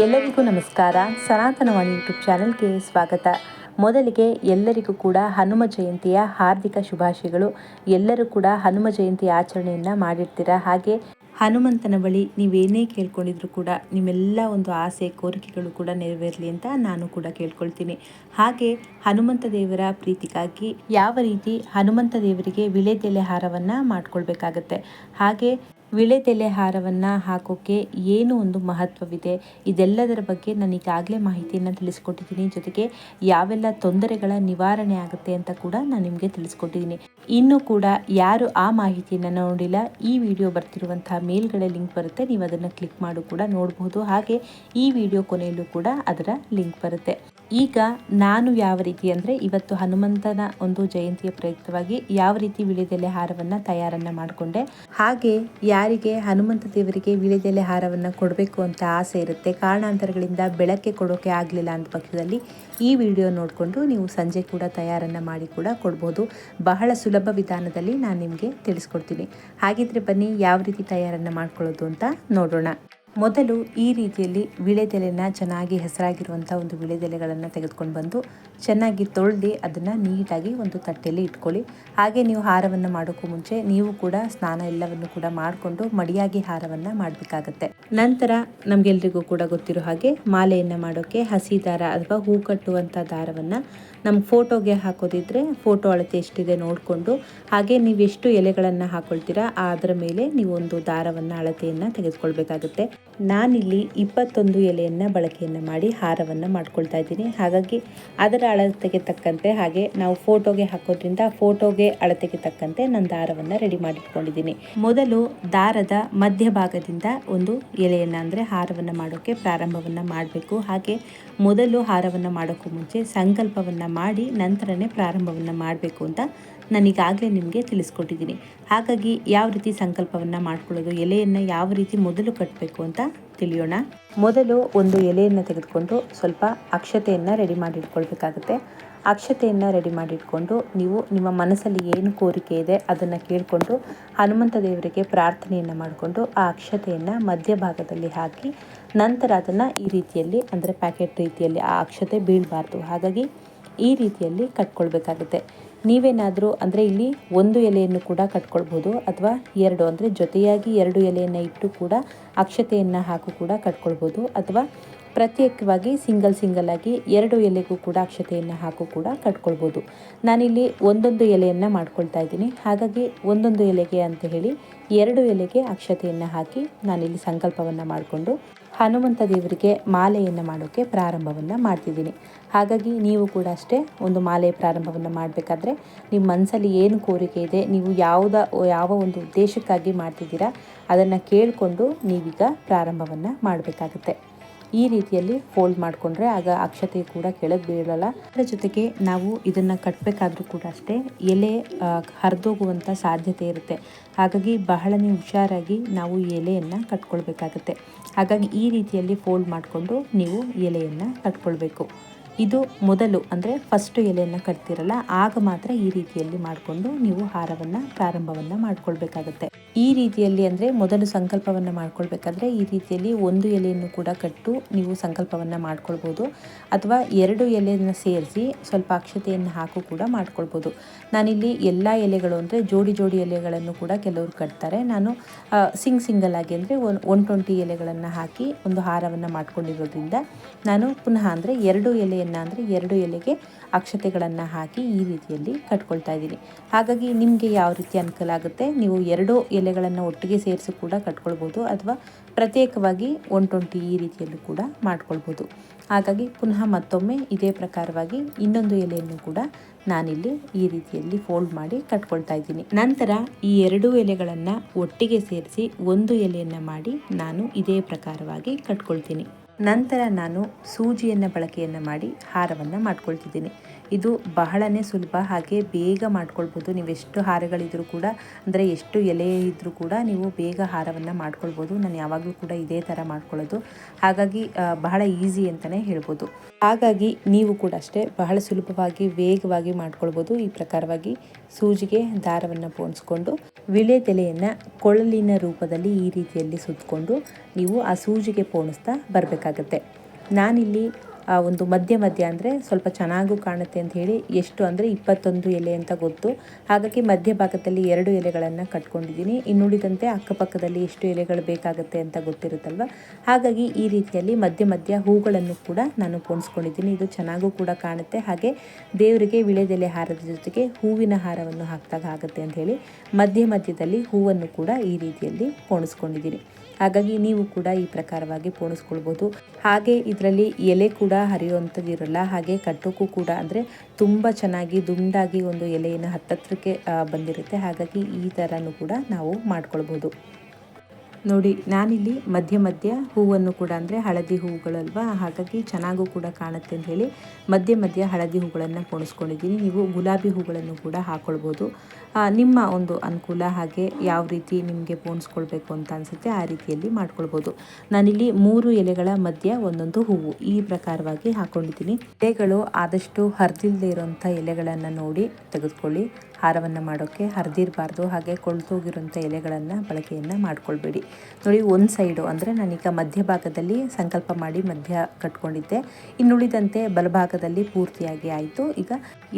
ಎಲ್ಲರಿಗೂ ನಮಸ್ಕಾರ. ಸನಾತನವಾಣಿ ಯೂಟ್ಯೂಬ್ ಚಾನೆಲ್ಗೆ ಸ್ವಾಗತ. ಮೊದಲಿಗೆ ಎಲ್ಲರಿಗೂ ಕೂಡ ಹನುಮ ಜಯಂತಿಯ ಹಾರ್ದಿಕ ಶುಭಾಶಯಗಳು. ಎಲ್ಲರೂ ಕೂಡ ಹನುಮ ಜಯಂತಿ ಆಚರಣೆಯನ್ನು ಮಾಡಿರ್ತೀರ? ಹಾಗೆ ಹನುಮಂತನ ಬಳಿ ನೀವೇನೇ ಕೇಳ್ಕೊಂಡಿದ್ರು ಕೂಡ ನಿಮ್ಮೆಲ್ಲ ಒಂದು ಆಸೆ, ಕೋರಿಕೆಗಳು ಕೂಡ ನೆರವೇರಲಿ ಅಂತ ನಾನು ಕೂಡ ಕೇಳ್ಕೊಳ್ತೀನಿ. ಹಾಗೆ ಹನುಮಂತ ದೇವರ ಪ್ರೀತಿಗಾಗಿ ಯಾವ ರೀತಿ ಹನುಮಂತ ದೇವರಿಗೆ ವಿಳೆದೆಲೆ ಹಾರವನ್ನು ಮಾಡ್ಕೊಳ್ಬೇಕಾಗತ್ತೆ? ಹಾಗೆ ವಿಳೆದೆಲೆ ಹಾರವನ್ನು ಹಾಕೋಕ್ಕೆ ಏನು ಒಂದು ಮಹತ್ವವಿದೆ? ಇದೆಲ್ಲದರ ಬಗ್ಗೆ ನಾನು ಈಗಾಗಲೇ ಮಾಹಿತಿಯನ್ನು ತಿಳಿಸ್ಕೊಟ್ಟಿದ್ದೀನಿ. ಜೊತೆಗೆ ಯಾವೆಲ್ಲ ತೊಂದರೆಗಳ ನಿವಾರಣೆ ಆಗುತ್ತೆ ಅಂತ ಕೂಡ ನಾನು ನಿಮಗೆ ತಿಳಿಸ್ಕೊಟ್ಟಿದ್ದೀನಿ. ಇನ್ನೂ ಕೂಡ ಯಾರು ಆ ಮಾಹಿತಿಯನ್ನು ನೋಡಿಲ್ಲ, ಈ ವಿಡಿಯೋ ಬರ್ತಿರುವಂತಹ ಮೇಲ್ಗಡೆ ಲಿಂಕ್ ಬರುತ್ತೆ. ನೀವು ಅದನ್ನು ಕ್ಲಿಕ್ ಮಾಡು ಕೂಡ ನೋಡಬಹುದು ಹಾಗೆ ಈ ವಿಡಿಯೋ ಕೊನೆಯಲ್ಲೂ ಕೂಡ ಅದರ ಲಿಂಕ್ ಬರುತ್ತೆ. ಈಗ ನಾನು ಯಾವ ರೀತಿ ಅಂದರೆ ಇವತ್ತು ಹನುಮಂತನ ಒಂದು ಜಯಂತಿಯ ಪ್ರಯುಕ್ತವಾಗಿ ಯಾವ ರೀತಿ ವಿಳೆದೆಲೆ ಹಾರವನ್ನು ತಯಾರನ್ನು ಮಾಡಿಕೊಂಡೆ, ಹಾಗೆ ಯಾರಿಗೆ ಹನುಮಂತ ದೇವರಿಗೆ ವಿಳೆದೆಲೆ ಹಾರವನ್ನು ಕೊಡಬೇಕು ಅಂತ ಆಸೆ ಇರುತ್ತೆ, ಕಾರಣಾಂತರಗಳಿಂದ ಬೆಳಕ್ಕೆ ಕೊಡೋಕೆ ಆಗಲಿಲ್ಲ ಅಂದ ಪಕ್ಷದಲ್ಲಿ ಈ ವಿಡಿಯೋ ನೋಡಿಕೊಂಡು ನೀವು ಸಂಜೆ ಕೂಡ ತಯಾರನ್ನು ಮಾಡಿ ಕೂಡ ಕೊಡ್ಬೋದು. ಬಹಳ ಸುಲಭ ವಿಧಾನದಲ್ಲಿ ನಾನು ನಿಮಗೆ ತಿಳಿಸ್ಕೊಡ್ತೀನಿ. ಹಾಗಿದ್ರೆ ಬನ್ನಿ, ಯಾವ ರೀತಿ ತಯಾರನ್ನು ಮಾಡ್ಕೊಳ್ಳೋದು ಅಂತ ನೋಡೋಣ. ಮೊದಲು ಈ ರೀತಿಯಲ್ಲಿ ವಿಳೆದೆಲೆನ ಚೆನ್ನಾಗಿ ಹೆಸರಾಗಿರುವಂಥ ಒಂದು ವಿಳೆದೆಲೆಗಳನ್ನು ತೆಗೆದುಕೊಂಡು ಬಂದು ಚೆನ್ನಾಗಿ ತೊಳೆದು ಅದನ್ನು ನೀಟಾಗಿ ಒಂದು ತಟ್ಟೆಯಲ್ಲಿ ಇಟ್ಕೊಳ್ಳಿ. ಹಾಗೆ ನೀವು ಹಾರವನ್ನು ಮಾಡೋಕ್ಕೂ ಮುಂಚೆ ನೀವು ಕೂಡ ಸ್ನಾನ ಎಲ್ಲವನ್ನು ಕೂಡ ಮಾಡಿಕೊಂಡು ಮಡಿಯಾಗಿ ಹಾರವನ್ನು ಮಾಡಬೇಕಾಗತ್ತೆ. ನಂತರ ನಮಗೆಲ್ರಿಗೂ ಕೂಡ ಗೊತ್ತಿರೋ ಹಾಗೆ ಮಾಲೆಯನ್ನು ಮಾಡೋಕ್ಕೆ ಹಸಿ ದಾರ ಅಥವಾ ಹೂ ಕಟ್ಟುವಂಥ ದಾರವನ್ನು ನಮ್ಮ ಫೋಟೋಗೆ ಹಾಕೋದಿದ್ರೆ ಫೋಟೋ ಅಳತೆ ಎಷ್ಟಿದೆ ನೋಡಿಕೊಂಡು ಹಾಗೆ ನೀವು ಎಷ್ಟು ಎಲೆಗಳನ್ನು ಹಾಕೊಳ್ತೀರಾ ಅದರ ಮೇಲೆ ನೀವು ಒಂದು ದಾರವನ್ನು ಅಳತೆಯನ್ನು ತೆಗೆದುಕೊಳ್ಬೇಕಾಗುತ್ತೆ. ನಾನಿಲ್ಲಿ ಇಪ್ಪತ್ತೊಂದು ಎಲೆಯನ್ನು ಬಳಕೆಯನ್ನು ಮಾಡಿ ಹಾರವನ್ನು ಮಾಡ್ಕೊಳ್ತಾ ಇದ್ದೀನಿ. ಹಾಗಾಗಿ ಅದರ ಅಳತೆಗೆ ತಕ್ಕಂತೆ ಹಾಗೆ ನಾವು ಫೋಟೋಗೆ ಹಾಕೋದ್ರಿಂದ ಫೋಟೋಗೆ ಅಳತೆಗೆ ತಕ್ಕಂತೆ ನಾನು ದಾರವನ್ನು ರೆಡಿ ಮಾಡಿಟ್ಕೊಂಡಿದ್ದೀನಿ. ಮೊದಲು ದಾರದ ಮಧ್ಯಭಾಗದಿಂದ ಒಂದು ಎಲೆಯನ್ನು ಅಂದರೆ ಹಾರವನ್ನು ಮಾಡೋಕ್ಕೆ ಪ್ರಾರಂಭವನ್ನು ಮಾಡಬೇಕು. ಹಾಗೆ ಮೊದಲು ಹಾರವನ್ನು ಮಾಡೋಕ್ಕೂ ಮುಂಚೆ ಸಂಕಲ್ಪವನ್ನು ಮಾಡಿ ನಂತರನೇ ಪ್ರಾರಂಭವನ್ನು ಮಾಡಬೇಕು ಅಂತ ನಾನೀಗಾಗಲೇ ನಿಮಗೆ ತಿಳಿಸ್ಕೊಟ್ಟಿದ್ದೀನಿ. ಹಾಗಾಗಿ ಯಾವ ರೀತಿ ಸಂಕಲ್ಪವನ್ನು ಮಾಡ್ಕೊಳ್ಳೋದು, ಎಲೆಯನ್ನು ಯಾವ ರೀತಿ ಮೊದಲು ಕಟ್ಟಬೇಕು ಅಂತ ತಿಳಿಯೋಣ. ಮೊದಲು ಒಂದು ಎಲೆಯನ್ನು ತೆಗೆದುಕೊಂಡು ಸ್ವಲ್ಪ ಅಕ್ಷತೆಯನ್ನು ರೆಡಿ ಮಾಡಿ ಇಟ್ಕೊಳ್ಬೇಕಾಗುತ್ತೆ. ಅಕ್ಷತೆಯನ್ನು ರೆಡಿ ಮಾಡಿಟ್ಕೊಂಡು ನೀವು ನಿಮ್ಮ ಮನಸ್ಸಲ್ಲಿ ಏನು ಕೋರಿಕೆ ಇದೆ ಅದನ್ನು ಕೇಳಿಕೊಂಡು ಹನುಮಂತ ದೇವರಿಗೆ ಪ್ರಾರ್ಥನೆಯನ್ನು ಮಾಡಿಕೊಂಡು ಆ ಅಕ್ಷತೆಯನ್ನು ಮಧ್ಯಭಾಗದಲ್ಲಿ ಹಾಕಿ ನಂತರ ಅದನ್ನು ಈ ರೀತಿಯಲ್ಲಿ ಅಂದರೆ ಪ್ಯಾಕೆಟ್ ರೀತಿಯಲ್ಲಿ ಆ ಅಕ್ಷತೆ ಬೀಳಬಾರ್ದು. ಹಾಗಾಗಿ ಈ ರೀತಿಯಲ್ಲಿ ಕಟ್ಕೊಳ್ಬೇಕಾಗುತ್ತೆ. ನೀವೇನಾದರೂ ಅಂದರೆ ಇಲ್ಲಿ ಒಂದು ಎಲೆಯನ್ನು ಕೂಡ ಕಟ್ಕೊಳ್ಬೋದು ಅಥವಾ ಎರಡು ಅಂದರೆ ಜೊತೆಯಾಗಿ ಎರಡು ಎಲೆಯನ್ನು ಇಟ್ಟು ಕೂಡ ಅಕ್ಷತೆಯನ್ನು ಹಾಕು ಕೂಡ ಕಟ್ಕೊಳ್ಬೋದು ಅಥವಾ ಪ್ರತ್ಯೇಕವಾಗಿ ಸಿಂಗಲ್ ಸಿಂಗಲ್ ಆಗಿ ಎರಡು ಎಲೆಗೂ ಕೂಡ ಅಕ್ಷತೆಯನ್ನು ಹಾಕು ಕೂಡ ಕಟ್ಕೊಳ್ಬೋದು. ನಾನಿಲ್ಲಿ ಒಂದೊಂದು ಎಲೆಯನ್ನು ಮಾಡ್ಕೊಳ್ತಾ ಇದ್ದೀನಿ. ಹಾಗಾಗಿ ಒಂದೊಂದು ಎಲೆಗೆ ಅಂತ ಹೇಳಿ ಎರಡು ಎಲೆಗೆ ಅಕ್ಷತೆಯನ್ನು ಹಾಕಿ ನಾನಿಲ್ಲಿ ಸಂಕಲ್ಪವನ್ನು ಮಾಡಿಕೊಂಡು ಹನುಮಂತ ದೇವರಿಗೆ ಮಾಲೆಯನ್ನು ಮಾಡೋಕ್ಕೆ ಪ್ರಾರಂಭವನ್ನು ಮಾಡ್ತಿದ್ದೀನಿ. ಹಾಗಾಗಿ ನೀವು ಕೂಡ ಅಷ್ಟೇ ಒಂದು ಮಾಲೆ ಪ್ರಾರಂಭವನ್ನು ಮಾಡಬೇಕಾದ್ರೆ ನಿಮ್ಮ ಮನಸ್ಸಲ್ಲಿ ಏನು ಕೋರಿಕೆ ಇದೆ, ನೀವು ಯಾವುದ, ಯಾವ ಒಂದು ಉದ್ದೇಶಕ್ಕಾಗಿ ಮಾಡ್ತಿದ್ದೀರಾ, ಅದನ್ನು ಕೇಳಿಕೊಂಡು ನೀವೀಗ ಪ್ರಾರಂಭವನ್ನು ಮಾಡಬೇಕಾಗುತ್ತೆ. ಈ ರೀತಿಯಲ್ಲಿ ಫೋಲ್ಡ್ ಮಾಡಿಕೊಂಡ್ರೆ ಆಗ ಅಕ್ಷತೆ ಕೂಡ ಕೆಳಗೆ ಬೀಳಲ್ಲ. ಅದರ ಜೊತೆಗೆ ನಾವು ಇದನ್ನು ಕಟ್ಟಬೇಕಾದ್ರೂ ಕೂಡ ಅಷ್ಟೇ ಎಲೆ ಹರಿದೋಗುವಂಥ ಸಾಧ್ಯತೆ ಇರುತ್ತೆ. ಹಾಗಾಗಿ ಬಹಳನೇ ಹುಷಾರಾಗಿ ನಾವು ಎಲೆಯನ್ನು ಕಟ್ಕೊಳ್ಬೇಕಾಗತ್ತೆ. ಹಾಗಾಗಿ ಈ ರೀತಿಯಲ್ಲಿ ಫೋಲ್ಡ್ ಮಾಡಿಕೊಂಡು ನೀವು ಎಲೆಯನ್ನು ಕಟ್ಕೊಳ್ಬೇಕು. ಇದು ಮೊದಲು ಅಂದರೆ ಫಸ್ಟ್ ಎಲೆಯನ್ನು ಕಟ್ತಿರಲ್ಲ, ಆಗ ಮಾತ್ರ ಈ ರೀತಿಯಲ್ಲಿ ಮಾಡಿಕೊಂಡು ನೀವು ಹಾರವನ್ನು, ಪ್ರಾರಂಭವನ್ನು ಮಾಡ್ಕೊಳ್ಬೇಕಾಗತ್ತೆ. ಈ ರೀತಿಯಲ್ಲಿ ಅಂದರೆ ಮೊದಲು ಸಂಕಲ್ಪವನ್ನು ಮಾಡ್ಕೊಳ್ಬೇಕಾದ್ರೆ ಈ ರೀತಿಯಲ್ಲಿ ಒಂದು ಎಲೆಯನ್ನು ಕೂಡ ಕಟ್ಟು ನೀವು ಸಂಕಲ್ಪವನ್ನು ಮಾಡ್ಕೊಳ್ಬೋದು. ಅಥವಾ ಎರಡು ಎಲೆಯನ್ನು ಸೇರಿಸಿ ಸ್ವಲ್ಪ ಅಕ್ಷತೆಯನ್ನು ಹಾಕು ಕೂಡ ಮಾಡ್ಕೊಳ್ಬೋದು. ನಾನಿಲ್ಲಿ ಎಲ್ಲ ಎಲೆಗಳು ಅಂದರೆ ಜೋಡಿ ಜೋಡಿ ಎಲೆಗಳನ್ನು ಕೂಡ ಕೆಲವರು ಕಟ್ತಾರೆ. ನಾನು ಸಿಂಗ್ ಸಿಂಗಲ್ ಆಗಿ ಅಂದರೆ ಒನ್ ಒನ್ ಟ್ವೆಂಟಿ ಎಲೆಗಳನ್ನು ಹಾಕಿ ಒಂದು ಹಾರವನ್ನು ಮಾಡ್ಕೊಂಡಿರೋದ್ರಿಂದ ನಾನು ಪುನಃ ಅಂದರೆ ಎರಡು ಎಲೆಯನ್ನು ಅಂದರೆ ಎರಡು ಎಲೆಗೆ ಅಕ್ಷತೆಗಳನ್ನು ಹಾಕಿ ಈ ರೀತಿಯಲ್ಲಿ ಕಟ್ಕೊಳ್ತಾ ಇದ್ದೀನಿ. ಹಾಗಾಗಿ ನಿಮಗೆ ಯಾವ ರೀತಿ ಅನುಕೂಲ ಆಗುತ್ತೆ? ನೀವು ಎರಡು ಎಲೆಗಳನ್ನು ಒಟ್ಟಿಗೆ ಸೇರಿಸಿ ಕೂಡ ಕಟ್ಕೊಳ್ಬೋದು ಅಥವಾ ಪ್ರತ್ಯೇಕವಾಗಿ ಒನ್ ಟ್ವೆಂಟಿ ಈ ರೀತಿಯಲ್ಲೂ ಕೂಡ ಮಾಡ್ಕೊಳ್ಬೋದು. ಹಾಗಾಗಿ ಪುನಃ ಮತ್ತೊಮ್ಮೆ ಇದೇ ಪ್ರಕಾರವಾಗಿ ಇನ್ನೊಂದು ಎಲೆಯನ್ನು ಕೂಡ ನಾನಿಲ್ಲಿ ಈ ರೀತಿಯಲ್ಲಿ ಫೋಲ್ಡ್ ಮಾಡಿ ಕಟ್ಕೊಳ್ತಾ ಇದ್ದೀನಿ. ನಂತರ ಈ ಎರಡು ಎಲೆಗಳನ್ನು ಒಟ್ಟಿಗೆ ಸೇರಿಸಿ ಒಂದು ಎಲೆಯನ್ನು ಮಾಡಿ ನಾನು ಇದೇ ಪ್ರಕಾರವಾಗಿ ಕಟ್ಕೊಳ್ತೀನಿ. ನಂತರ ನಾನು ಸೂಜಿಯನ್ನು ಬಳಕೆಯನ್ನು ಮಾಡಿ ಹಾರವನ್ನು ಮಾಡ್ಕೊಳ್ತಿದ್ದೀನಿ. ಇದು ಬಹಳನೇ ಸುಲಭ, ಹಾಗೆ ಬೇಗ ಮಾಡ್ಕೊಳ್ಬೋದು. ನೀವು ಎಷ್ಟು ಹಾರಗಳಿದ್ರೂ ಕೂಡ, ಅಂದರೆ ಎಷ್ಟು ಎಲೆ ಇದ್ದರೂ ಕೂಡ ನೀವು ಬೇಗ ಹಾರವನ್ನು ಮಾಡ್ಕೊಳ್ಬೋದು. ನಾನು ಯಾವಾಗಲೂ ಕೂಡ ಇದೇ ಥರ ಮಾಡ್ಕೊಳ್ಳೋದು. ಹಾಗಾಗಿ ಬಹಳ ಈಸಿ ಅಂತಲೇ ಹೇಳ್ಬೋದು. ಹಾಗಾಗಿ ನೀವು ಕೂಡ ಅಷ್ಟೇ ಬಹಳ ಸುಲಭವಾಗಿ, ವೇಗವಾಗಿ ಮಾಡ್ಕೊಳ್ಬೋದು. ಈ ಪ್ರಕಾರವಾಗಿ ಸೂಜಿಗೆ ದಾರವನ್ನು ಪೋಣಿಸ್ಕೊಂಡು ವಿಳೆದೆಲೆಯನ್ನು ಕೊಳಲಿನ ರೂಪದಲ್ಲಿ ಈ ರೀತಿಯಲ್ಲಿ ಸುತ್ತಕೊಂಡು ನೀವು ಆ ಸೂಜಿಗೆ ಪೋಣಿಸ್ತಾ ಬರಬೇಕಾಗತ್ತೆ. ನಾನಿಲ್ಲಿ ಆ ಒಂದು ಮಧ್ಯ ಮಧ್ಯ ಅಂದರೆ ಸ್ವಲ್ಪ ಚೆನ್ನಾಗೂ ಕಾಣುತ್ತೆ ಅಂತ ಹೇಳಿ ಎಷ್ಟು ಅಂದರೆ ಇಪ್ಪತ್ತೊಂದು ಎಲೆ ಅಂತ ಗೊತ್ತು. ಹಾಗಾಗಿ ಮಧ್ಯ ಭಾಗದಲ್ಲಿ ಎರಡು ಎಲೆಗಳನ್ನು ಕಟ್ಕೊಂಡಿದ್ದೀನಿ. ಇನ್ನುಳಿದಂತೆ ಅಕ್ಕಪಕ್ಕದಲ್ಲಿ ಎಷ್ಟು ಎಲೆಗಳು ಬೇಕಾಗುತ್ತೆ ಅಂತ ಗೊತ್ತಿರುತ್ತಲ್ವ? ಹಾಗಾಗಿ ಈ ರೀತಿಯಲ್ಲಿ ಮಧ್ಯ ಮಧ್ಯ ಹೂಗಳನ್ನು ಕೂಡ ನಾನು ಪೋಣಿಸ್ಕೊಂಡಿದ್ದೀನಿ. ಇದು ಚೆನ್ನಾಗೂ ಕೂಡ ಕಾಣುತ್ತೆ. ಹಾಗೆ ದೇವರಿಗೆ ವಿಳೆದೆಲೆ ಹಾರದ ಜೊತೆಗೆ ಹೂವಿನ ಹಾರವನ್ನು ಹಾಕಿದಾಗ ಆಗುತ್ತೆ ಅಂತ ಹೇಳಿ ಮಧ್ಯ ಮಧ್ಯದಲ್ಲಿ ಹೂವನ್ನು ಕೂಡ ಈ ರೀತಿಯಲ್ಲಿ ಪೋಣಿಸ್ಕೊಂಡಿದ್ದೀನಿ. ಹಾಗಾಗಿ ನೀವು ಕೂಡ ಈ ಪ್ರಕಾರವಾಗಿ ಪೋಣಿಸ್ಕೊಳ್ಬೋದು. ಹಾಗೆ ಇದರಲ್ಲಿ ಎಲೆ ಕೂಡ ಹರಿಯುವಂಥದ್ದಿರಲ್ಲ, ಹಾಗೆ ಕಟ್ಟೋಕ್ಕೂ ಕೂಡ ಅಂದರೆ ತುಂಬ ಚೆನ್ನಾಗಿ ದುಂಡಾಗಿ ಒಂದು ಎಲೆಯನ್ನು ಹತ್ತತ್ರಕ್ಕೆ ಬಂದಿರುತ್ತೆ. ಹಾಗಾಗಿ ಈ ಥರನೂ ಕೂಡ ನಾವು ಮಾಡ್ಕೊಳ್ಬೋದು. ನೋಡಿ, ನಾನಿಲ್ಲಿ ಮಧ್ಯ ಮಧ್ಯ ಹೂವನ್ನು ಕೂಡ ಅಂದರೆ ಹಳದಿ ಹೂವುಗಳಲ್ವಾ ಹಾಗಾಗಿ ಚೆನ್ನಾಗೂ ಕೂಡ ಕಾಣುತ್ತೆ ಅಂತ ಹೇಳಿ ಮಧ್ಯ ಮಧ್ಯ ಹಳದಿ ಹೂಗಳನ್ನು ಪೋಣಿಸ್ಕೊಂಡಿದ್ದೀನಿ ನೀವು ಗುಲಾಬಿ ಹೂಗಳನ್ನು ಕೂಡ ಹಾಕ್ಕೊಳ್ಬೋದು ನಿಮ್ಮ ಒಂದು ಅನುಕೂಲ ಹಾಗೆ ಯಾವ ರೀತಿ ನಿಮಗೆ ಪೋಣಿಸ್ಕೊಳ್ಬೇಕು ಅಂತ ಅನಿಸುತ್ತೆ ಆ ರೀತಿಯಲ್ಲಿ ಮಾಡ್ಕೊಳ್ಬೋದು. ನಾನಿಲ್ಲಿ ಮೂರು ಎಲೆಗಳ ಮಧ್ಯ ಒಂದೊಂದು ಹೂವು ಈ ಪ್ರಕಾರವಾಗಿ ಹಾಕ್ಕೊಂಡಿದ್ದೀನಿ ಎಲೆಗಳು ಆದಷ್ಟು ಹರಿದಿಲ್ಲದೆ ಇರೋಂಥ ಎಲೆಗಳನ್ನು ನೋಡಿ ತೆಗೆದುಕೊಳ್ಳಿ. ಹಾರವನ್ನು ಮಾಡೋಕ್ಕೆ ಹರಿದಿರಬಾರ್ದು. ಹಾಗೆ ಕೊಳ್ತೋಗಿರೋಂಥ ಎಲೆಗಳನ್ನು ಬಳಕೆಯನ್ನು ಮಾಡ್ಕೊಳ್ಬೇಡಿ. ನೋಡಿ, ಒಂದು ಸೈಡು ಅಂದರೆ ನಾನೀಗ ಮಧ್ಯಭಾಗದಲ್ಲಿ ಸಂಕಲ್ಪ ಮಾಡಿ ಮಧ್ಯ ಕಟ್ಕೊಂಡಿದ್ದೆ. ಇನ್ನುಳಿದಂತೆ ಬಲಭಾಗದಲ್ಲಿ ಪೂರ್ತಿಯಾಗಿ ಆಯಿತು. ಈಗ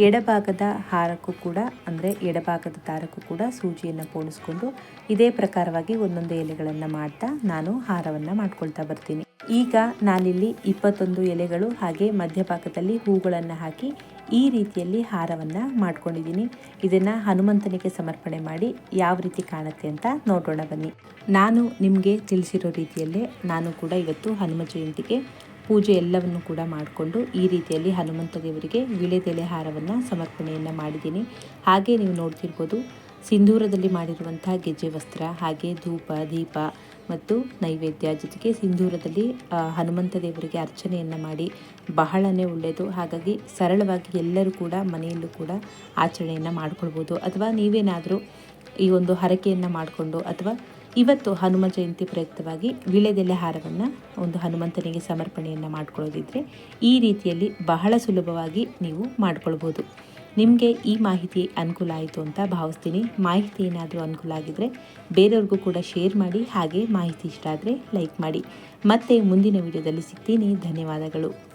ಎಡಭಾಗದ ಹಾರಕ್ಕೂ ಕೂಡ ಅಂದರೆ ಎಡಭಾಗದ ದಾರಕ್ಕೂ ಕೂಡ ಸೂಜಿಯನ್ನು ಪೋಣಿಸ್ಕೊಂಡು ಇದೇ ಪ್ರಕಾರವಾಗಿ ಒಂದೊಂದು ಎಲೆಗಳನ್ನು ಮಾಡ್ತಾ ನಾನು ಹಾರವನ್ನು ಮಾಡ್ಕೊಳ್ತಾ ಬರ್ತೀನಿ. ಈಗ ನಾನಿಲ್ಲಿ ಇಪ್ಪತ್ತೊಂದು ಎಲೆಗಳು ಹಾಗೆ ಮಧ್ಯಭಾಗದಲ್ಲಿ ಹೂಗಳನ್ನು ಹಾಕಿ ಈ ರೀತಿಯಲ್ಲಿ ಹಾರವನ್ನು ಮಾಡ್ಕೊಂಡಿದ್ದೀನಿ. ಇದನ್ನು ಹನುಮಂತನಿಗೆ ಸಮರ್ಪಣೆ ಮಾಡಿ ಯಾವ ರೀತಿ ಕಾಣುತ್ತೆ ಅಂತ ನೋಡೋಣ ಬನ್ನಿ. ನಾನು ನಿಮಗೆ ತಿಳಿಸಿರೋ ರೀತಿಯಲ್ಲೇ ನಾನು ಕೂಡ ಇವತ್ತು ಹನುಮ ಜಯಂತಿಗೆ ಪೂಜೆ ಎಲ್ಲವನ್ನು ಕೂಡ ಮಾಡಿಕೊಂಡು ಈ ರೀತಿಯಲ್ಲಿ ಹನುಮಂತ ದೇವರಿಗೆ ವಿಳೆದೆಲೆ ಹಾರವನ್ನು ಸಮರ್ಪಣೆಯನ್ನು ಮಾಡಿದ್ದೀನಿ. ಹಾಗೆ ನೀವು ನೋಡ್ತಿರ್ಬೋದು ಸಿಂಧೂರದಲ್ಲಿ ಮಾಡಿರುವಂಥ ಗೆಜ್ಜೆ ವಸ್ತ್ರ, ಹಾಗೆ ಧೂಪ, ದೀಪ ಮತ್ತು ನೈವೇದ್ಯ ಜೊತೆಗೆ ಸಿಂಧೂರದಲ್ಲಿ ಹನುಮಂತ ದೇವರಿಗೆ ಅರ್ಚನೆಯನ್ನು ಮಾಡಿ ಬಹಳನೇ ಒಳ್ಳೆಯದು. ಹಾಗಾಗಿ ಸರಳವಾಗಿ ಎಲ್ಲರೂ ಕೂಡ ಮನೆಯಲ್ಲೂ ಕೂಡ ಆಚರಣೆಯನ್ನು ಮಾಡ್ಕೊಳ್ಬೋದು. ಅಥವಾ ನೀವೇನಾದರೂ ಈ ಒಂದು ಹರಕೆಯನ್ನು ಮಾಡಿಕೊಂಡು ಅಥವಾ ಇವತ್ತು ಹನುಮ ಜಯಂತಿ ಪ್ರಯುಕ್ತವಾಗಿ ವಿಳೆದೆಲೆ ಹಾರವನ್ನು ಒಂದು ಹನುಮಂತನಿಗೆ ಸಮರ್ಪಣೆಯನ್ನು ಮಾಡ್ಕೊಳ್ಳೋದಿದ್ರೆ ಈ ರೀತಿಯಲ್ಲಿ ಬಹಳ ಸುಲಭವಾಗಿ ನೀವು ಮಾಡ್ಕೊಳ್ಬೋದು. ನಿಮಗೆ ಈ ಮಾಹಿತಿ ಅನುಕೂಲ ಆಯಿತು ಅಂತ ಭಾವಿಸ್ತೀನಿ. ಮಾಹಿತಿ ಏನಾದರೂ ಅನುಕೂಲ ಆಗಿದ್ದರೆ ಬೇರೆಯವ್ರಿಗೂ ಕೂಡ ಶೇರ್ ಮಾಡಿ, ಹಾಗೆ ಮಾಹಿತಿ ಇಷ್ಟ ಆದರೆ ಲೈಕ್ ಮಾಡಿ. ಮತ್ತೆ ಮುಂದಿನ ವಿಡಿಯೋದಲ್ಲಿ ಸಿಗ್ತೀನಿ. ಧನ್ಯವಾದಗಳು.